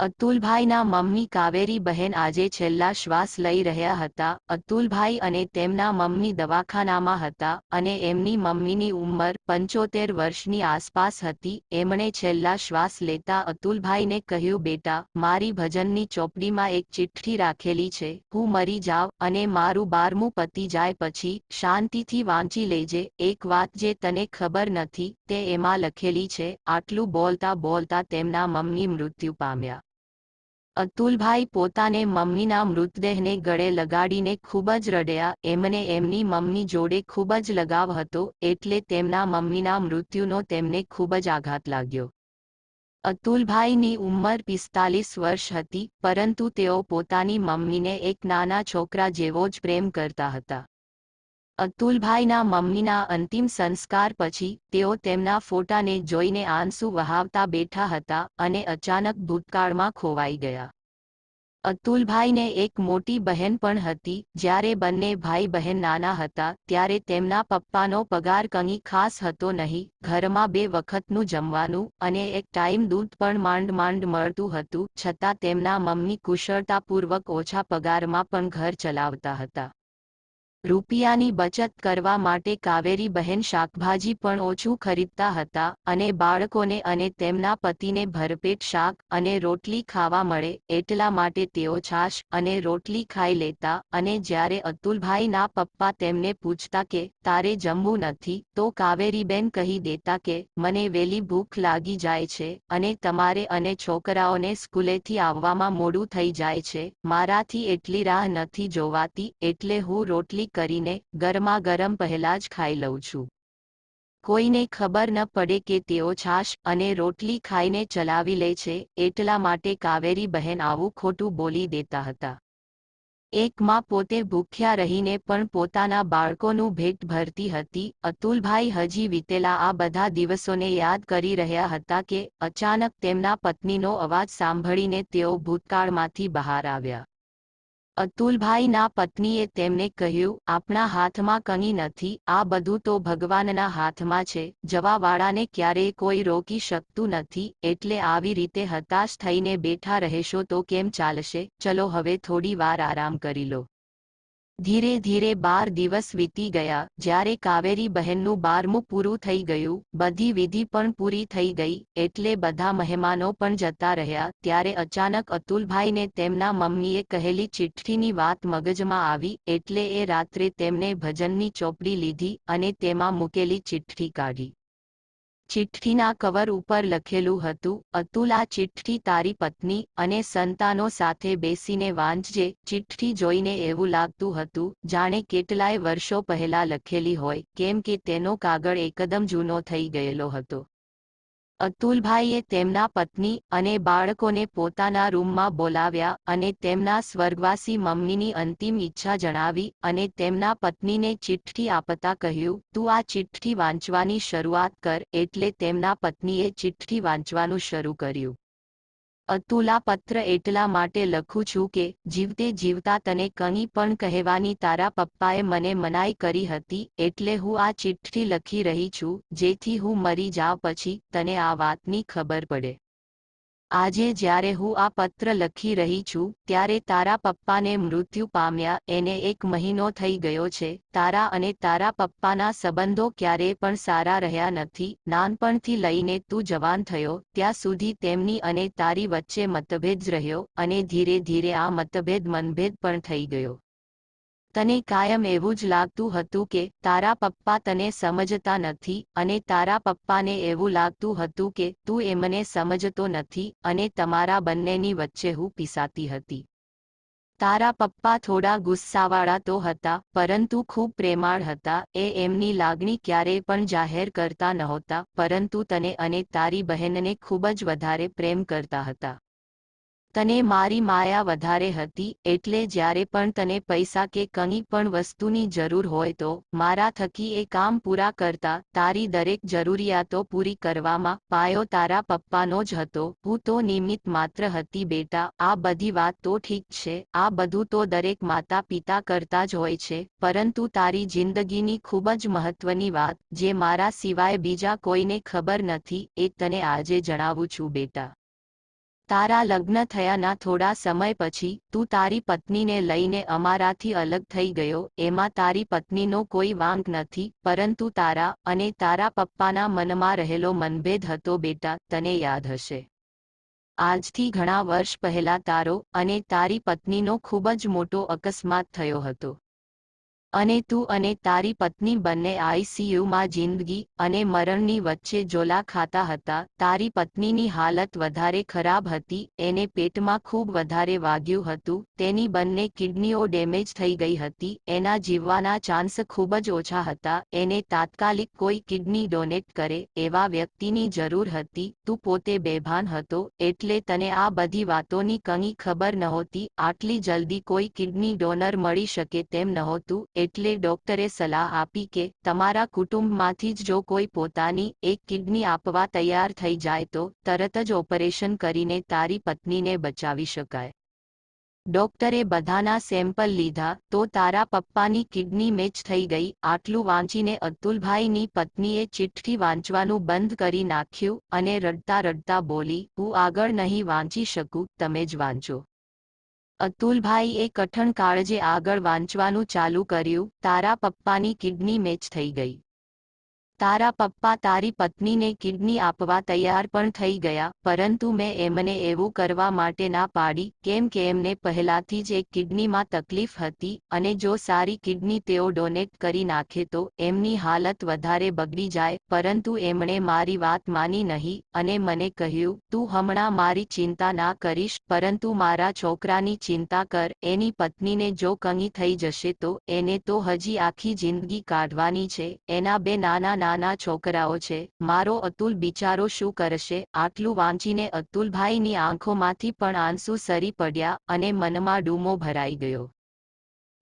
અતુલભાઈના mummy Kaveri બહેન આજે છેલ્લા શ્વાસ લઈ રહ્યા હતા. અતુલભાઈ અને તેમના મમ્મી દવાખાનામાં હતા અને એમની મમ્મીની ઉંમર પંચોતેર વર્ષની આસપાસ હતી. એમણે છેલ્લા શ્વાસ લેતા અતુલભાઈને કહ્યું, બેટા, મારી ભજનની ચોપડીમાં એક ચિઠ્ઠી રાખેલી છે. હું મરી જાવ અને મારું બારમું પતી જાય પછી શાંતિથી વાંચી લેજે. એક વાત જે તને ખબર નથી, તે એમાં લખેલી છે. આટલું બોલતા બોલતા તેમના મમ્મી મૃત્યુ પામ્યા. અતુલભાઈ પોતાને મમ્મીના મૃતદેહને ગળે લગાડીને ખૂબ જ રડ્યા. એમને એમની મમ્મી જોડે ખૂબ જ લગાવ હતો, એટલે તેમના મમ્મીના મૃત્યુનો તેમને ખૂબ જ આઘાત લાગ્યો. અતુલભાઈની ઉંમર પિસ્તાલીસ વર્ષ હતી, પરંતુ તેઓ પોતાની મમ્મીને એક નાના છોકરા જેવો જ પ્રેમ કરતા હતા. અતુલભાઈના મમ્મીના અંતિમ સંસ્કાર પછી તેઓ તેમના ફોટાને જોઈને આંસુ વહાવતા બેઠા હતા અને અચાનક ભૂતકાળમાં ખોવાઈ ગયા. અતુલભાઈને એક મોટી બહેન પણ હતી. જ્યારે બંને ભાઈ બહેન નાના હતા, ત્યારે તેમના પપ્પાનો પગાર કંઈ ખાસ હતો નહીં. ઘરમાં બે વખતનું જમવાનું અને એક ટાઈમ દૂધ પણ માંડ માંડ મળતું હતું. છતાં તેમના મમ્મી કુશળતાપૂર્વક ઓછા પગારમાં પણ ઘર ચલાવતા હતા. રૂપિયાની બચત કરવા માટે કાવેરી બહેન શાકભાજી પણ ઓછું ખરીદતા હતા અને બાળકોને અને તેમના પતિને ભરપેટ શાક અને રોટલી ખાવા મળે એટલા માટે તેઓ છાશ અને રોટલી ખાઈ લેતા અને જ્યારે અતુલભાઈના પપ્પા તેમને પૂછતા કે, તારે જમવું નથી? તો કાવેરીબેન કહી દેતા કે, મને વેલી ભૂખ લાગી જાય છે અને તમારે અને છોકરાઓને સ્કૂલેથી આવવામાં મોડું થઈ જાય છે. મારાથી એટલી રાહ નથી જોવાતી એટલે હું રોટલી કરીને ગરમા ગરમ પહેલા જ ખાઈ લઉં છું. કોઈને ખબર ન પડે કે તેઓ છાશ અને રોટલી ખાઈને ચલાવી લે છે એટલા માટે કાવેરી બહેન આવું ખોટું બોલી દેતા હતા. એક માં પોતે ભૂખ્યા રહીને પણ પોતાના બાળકોનું ભેટ ભરતી હતી. અતુલભાઈ હજી વીતેલા આ બધા દિવસોને યાદ કરી રહ્યા હતા કે અચાનક તેમના પત્નીનો અવાજ સાંભળીને તેઓ ભૂતકાળમાંથી બહાર આવ્યા. અતુલભાઈના પત્નીએ તેમને કહ્યું, આપણા હાથમાં કંઈ નથી, આ બધું તો ભગવાનના હાથમાં છે, જવાવાળાને ક્યારેય કોઈ રોકી શકતું નથી, એટલે આવી રીતે હતાશ થઈને બેઠા રહેશો તો કેમ ચાલશે? ચલો હવે થોડી વાર આરામ કરી લો. ધીરે ધીરે બાર દિવસ વીતી ગયા, જ્યારે કાવેરી બહેનનું બારમું પૂરું થઈ ગયું, બધી વિધિ પણ પૂરી થઈ ગઈ, એટલે બધા મહેમાનો પણ જતા રહ્યા, ત્યારે અચાનક અતુલભાઈને તેમના મમ્મીએ કહેલી ચિઠ્ઠીની વાત મગજમાં આવી, એટલે એ રાત્રે તેમને ભજનની ચોપડી લીધી અને તેમાં મૂકેલી ચિઠ્ઠી કાઢી. ચિઠ્ઠીના કવર ઉપર લખેલું હતું, અતુલ, આ ચિઠ્ઠી તારી પત્ની અને સંતાનો સાથે બેસીને વાંચજે, ચિઠ્ઠી જોઈને એવું લાગતું હતું, જાણે કેટલાય વર્ષો પહેલા લખેલી હોય, કેમ કે તેનો કાગળ એકદમ જૂનો થઈ ગયેલો હતો. અતુલભાઈએ તેમના પત્ની અને બાળકોને પોતાના રૂમમાં બોલાવ્યા અને તેમના સ્વર્ગવાસી મમ્મીની અંતિમ ઈચ્છા જણાવી અને તેમના પત્નીને ચિઠ્ઠી આપતા કહ્યું, તું આ ચિઠ્ઠી વાંચવાની શરૂઆત કર, એટલે તેમના પત્નીએ ચિઠ્ઠી વાંચવાનું શરૂ કર્યું. અતુલા પત્ર એટલા માટે લખું છું કે, જીવતે જીવતા તને કંઈ પણ કહેવાની તારા પપ્પાએ મને મનાઈ કરી હતી, એટલે હું આ ચિઠ્ઠી લખી રહી છું, જેથી હું મરી જાઉં પછી તને આ વાતની ખબર પડે. આજે જ્યારે હું આ પત્ર લખી રહી છું, ત્યારે તારા પપ્પાને મૃત્યુ પામ્યા, એને એક મહિનો થઈ ગયો છે. તારા અને તારા પપ્પાના સંબંધો ક્યારેય પણ સારા રહ્યા નથી. નાનપણથી લઈને તું જવાન થયો, ત્યાં સુધી તેમની અને તારી વચ્ચે મતભેદ રહ્યો અને ધીરે ધીરે આ મતભેદ મનભેદ પણ થઈ ગયો. તને કાયમ એવું જ લાગતું હતું કે તારા પપ્પા તને સમજતા નથી અને તારા પપ્પાને એવું લાગતું હતું કે તું એમને સમજતો નથી અને તમારા બંનેની વચ્ચે હું પીસાતી હતી. તારા પપ્પા થોડા ગુસ્સાવાળા તો હતા, પરંતુ ખૂબ પ્રેમાળ હતા, એ એમની લાગણી ક્યારેય પણ જાહેર કરતા નહોતા, પરંતુ તને અને તારી બહેનને ખૂબ જ વધારે પ્રેમ કરતા હતા. તને મારી માયા વધારે હતી એટલે જ્યારે પણ તને પૈસા કે કંઈ પણ વસ્તુની જરૂર હોય તો મારા થકી એ કામ પૂરા કરતા તારી દરેક જરૂરિયાતો પૂરી કરવામાં પાયો તારા પપ્પાનો જ હતો. હું તો નિમિત્ત માત્ર હતી બેટા. આ બધી વાત તો ઠીક છે. આ બધું તો દરેક માતા પિતા કરતા જ હોય છે. પરંતુ તારી જિંદગીની ખૂબ જ મહત્વની વાત, જે મારા સિવાય બીજા કોઈને ખબર નથી, એ તને આજે જણાવું છું બેટા. તારા લગ્ન થયાના થોડા સમય પછી તું તારી પત્નીને લઈને અમારાથી અલગ થઈ ગયો. એમાં તારી પત્નીનો કોઈ વાંક નથી, પરંતુ તારા અને તારા પપ્પાના મનમાં રહેલો મનભેદ હતો બેટા, તને યાદ હશે. આજથી ઘણા વર્ષ પહેલા તારો અને તારી પત્નીનો ખૂબ જ મોટો અકસ્માત થયો હતો. અને તું અને તારી પત્ની બંને આઈસીયુમાં જિંદગી અને મરણની વચ્ચે જોલા ખાતા હતા. તારી પત્નીની હાલત વધારે ખરાબ હતી, એને પેટમાં ખૂબ વધારે વાગ્યું હતું, તેની બંને કિડનીઓ ડેમેજ થઈ ગઈ હતી, એના જીવવાના ચાન્સ ખૂબ જ ઓછા હતા, એને તાત્કાલિક કોઈ કિડની ડોનેટ કરે એવા વ્યક્તિની જરૂર હતી. તું પોતે બેભાન હતો, એટલે તને આ બધી વાતોની કંઈ ખબર નહોતી, આટલી જલ્દી કોઈ કિડની ડોનર મળી શકે તેમ નહોતું એટલે ડોક્ટરે સલાહ આપી કે તમારા કુટુંબમાંથી જ જો કોઈ પોતાની એક કિડની આપવા તૈયાર થઈ જાય તો તરત જ ઓપરેશન કરીને તારી પત્નીને બચાવી શકાય. ડોક્ટરે બધાના સેમ્પલ લીધા તો તારા પપ્પાની કિડની મેચ થઈ ગઈ, આટલું વાંચીને અતુલભાઈની પત્નીએ ચિઠ્ઠી વાંચવાનું બંધ કરી નાખ્યું અને રડતા રડતા બોલી, હું આગળ નહીં વાંચી શકું, તમે જ વાંચો. અતુલભાઈએ કઠણ કાળજે આગળ વાંચવાનું ચાલુ કર્યું તારા પપ્પાની કિડની મેચ થઈ ગઈ. તારા પપ્પા તારી પત્નીને કિડની આપવા તૈયાર પણ થઈ ગયા, પરંતુ મેં એમને એવું કરવા માટે ના પાડી, કેમ કે એમને પહેલાથી જ એક કિડનીમાં તકલીફ હતી અને જો સારી કિડની તેઓ ડોનેટ કરી નાખે તો એમની હાલત વધારે બગડી જાય, પરંતુ એમણે મારી વાત માની નહીં અને મને કહ્યું, તું હમણાં મારી ચિંતા ના કરીશ, પરંતુ મારા છોકરાની ચિંતા કર, એની પત્નીને જો કંઈ થઈ જશે તો એને તો હજી આખી જિંદગી કાઢવાની છે, એના બે નાના નાના છોકરાઓ છે, મારો અતુલ બિચારો શું કરશે? આટલું વાંચીને અતુલભાઈની આંખોમાંથી પણ આંસુ સરી પડ્યા અને મનમાં ડૂમો ભરાઈ ગયો.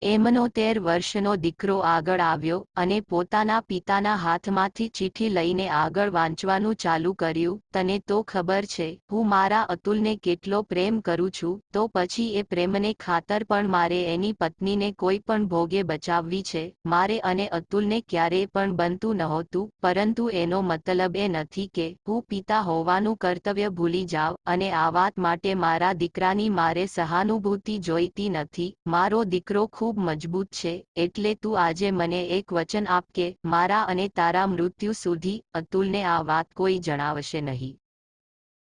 એમનો તેર વર્ષનો દીકરો આગળ આવ્યો અને પોતાના પિતાના હાથમાંથી ચીઠી લઈને આગળ વાંચવાનું ચાલુ કર્યું. તને તો ખબર છે, હું મારા અતુલને કેટલો પ્રેમ કરું છું, તો પછી એ પ્રેમને ખાતર પણ મારે એની પત્નીને કોઈ પણ ભોગે બચાવવી છે. મારે અને અતુલને ક્યારેય પણ બનતું નહોતું, પરંતુ એનો મતલબ એ નથી કે હું પિતા હોવાનું કર્તવ્ય ભૂલી જાવ અને આ વાત માટે મારા દીકરાની મારે સહાનુભૂતિ જોઈતી નથી. મારો દીકરો ખૂબ ખૂબ મજબૂત છે, એટલે તું આજે મને એક વચન આપ કે, મારા અને તારા મૃત્યુ સુધી અતુલને આ વાત કોઈ જણાવશે નહીં.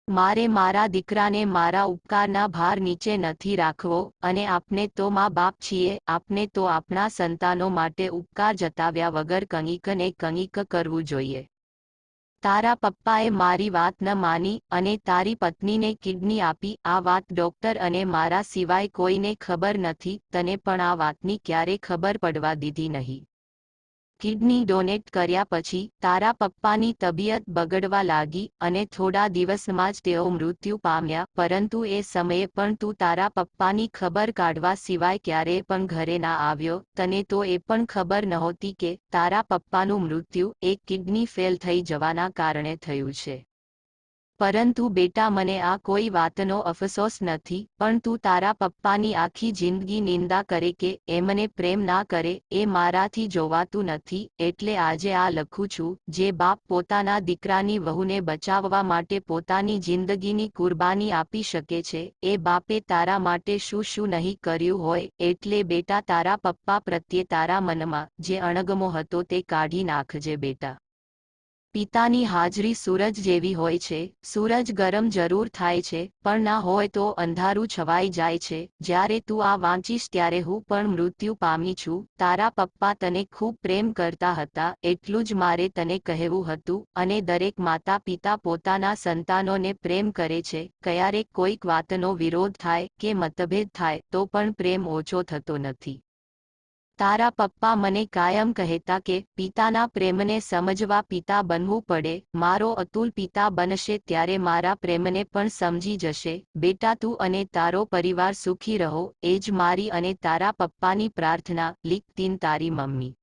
મારે મારા દીકરાને મારા ઉપકારના ભાર નીચે નથી રાખવો અને આપને તો મા બાપ છીએ, આપને તો આપણા સંતાનો માટે ઉપકાર જતાવ્યા વગર કંઈક ને કંઈક કરવું જોઈએ. તારા પપ્પાએ મારી વાત ન માની અને તારી પત્નીને કિડની આપી. આ વાત ડોક્ટર અને મારા સિવાય કોઈને ખબર નથી. તને પણ આ વાતની ક્યારે ખબર પડવા દીધી નહીં. કિડની ડોનેટ કર્યા પછી તારા પપ્પાની તબિયત બગડવા લાગી અને થોડા દિવસમાં જ તેઓ મૃત્યુ પામ્યા, પરંતુ એ સમયે પણ તું તારા પપ્પાની ખબર કાઢવા સિવાય ક્યારેય પણ ઘરે ના આવ્યો. તને તો એ પણ ખબર નહોતી કે તારા પપ્પાનું મૃત્યુ એક કિડની ફેલ થઈ જવાના કારણે થયું છે. પરંતુ બેટા, મને આ કોઈ વાતનો અફસોસ નથી, પણ તું તારા પપ્પાની આખી જિંદગી નિંદા કરે કે એમને પ્રેમ ના કરે, એ મારાથી જોવાતું નથી, એટલે આજે આ લખું છું, જે બાપ પોતાના દીકરાની વહુને બચાવવા માટે પોતાની જિંદગીની કુરબાની આપી શકે છે, એ બાપે તારા માટે શું શું નહીં કર્યું હોય, એટલે બેટા, તારા પપ્પા પ્રત્યે તારા મનમાં જે અણગમો હતો તે કાઢી નાખજે બેટા. પિતાની હાજરી સૂરજ જેવી હોય છે. સૂરજ ગરમ જરૂર થાય છે, પણ ના હોય તો અંધારું છવાઈ જાય છે. જ્યારે તું આ વાંચીશ ત્યારે હું પણ મૃત્યુ પામી છું. તારા પપ્પા તને ખૂબ પ્રેમ કરતા હતા, એટલું જ મારે તને કહેવું હતું અને દરેક માતા પિતા પોતાના સંતાનોને પ્રેમ કરે છે. ક્યારેક કોઈક વાતનો વિરોધ થાય કે મતભેદ થાય, તો પણ પ્રેમ ઓછો થતો નથી. તારા પપ્પા મને કાયમ કહેતા કે, પિતાના પ્રેમને સમજવા પિતા બનવું પડે, મારો અતુલ પિતા બનશે ત્યારે મારા પ્રેમને પણ સમજી જશે. બેટા તું અને તારો પરિવાર સુખી રહો, એ જ મારી અને તારા પપ્પાની પ્રાર્થના લીક તારી મમ્મી.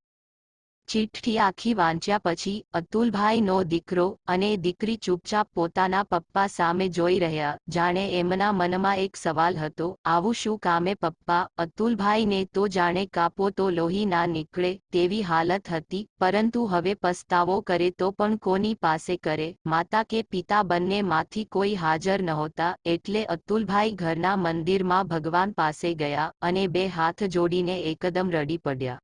ચિઠ્ઠી આખી વાંચ્યા પછી અતુલભાઈનો દીકરો અને દીકરી ચૂપચાપ પોતાના પપ્પા સામે જોઈ રહ્યા. જાણે એમના મનમાં એક સવાલ હતો, આવું શું કામે પપ્પા? અતુલભાઈને તો જાણે કાપો તો લોહી ના નીકળે તેવી હાલત હતી, પરંતુ હવે પસ્તાવો કરે તો પણ કોની પાસે કરે? માતા કે પિતા બંનેમાંથી કોઈ હાજર નહોતા, એટલે અતુલભાઈ ઘરના મંદિરમાં ભગવાન પાસે ગયા અને બે હાથ જોડીને એકદમ રડી પડ્યા.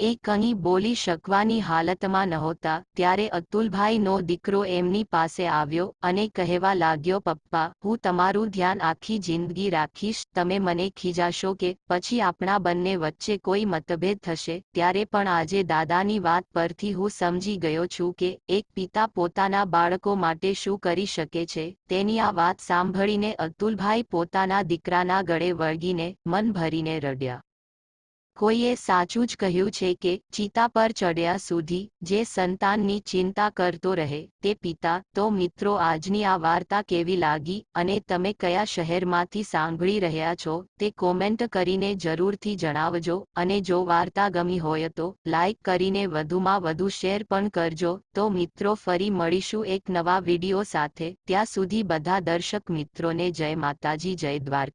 એ કંઈ બોલી શકવાની હાલતમાં નહોતા, ત્યારે અતુલભાઈનો દીકરો એમની પાસે આવ્યો અને કહેવા લાગ્યો, પપ્પા, હું તમારું ધ્યાન આખી જિંદગી રાખીશ, તમે મને ખીજાશો કે પછી આપણા બંને વચ્ચે કોઈ મતભેદ થશે? ત્યારે પણ આજે દાદાની વાત પરથી હું સમજી ગયો છું કે એક પિતા પોતાના બાળકો માટે શું કરી શકે છે, તેની આ વાત સાંભળીને અતુલભાઈ પોતાના દીકરાના ગળે વળગીને મન ભરીને રડ્યા. કોઈએ સાચું જ કહ્યું છે કે, ચિતા પર ચડ્યા સુધી જે સંતાનની ચિંતા કરતો રહે તે પિતા, તો મિત્રો આજની આ વાર્તા કેવી લાગી અને તમે કયા શહેરમાંથી સાંભળી રહ્યા છો તે કોમેન્ટ કરીને જરૂરથી જણાવજો અને જો વાર્તા ગમી હોય તો લાઇક કરીને વધુમાં વધુ શેર પણ કરજો. તો મિત્રો ફરી મળીશું એક નવા વીડિયો સાથે. ત્યાં સુધી બધા દર્શક મિત્રોને જય માતાજી, જય દ્વારકા.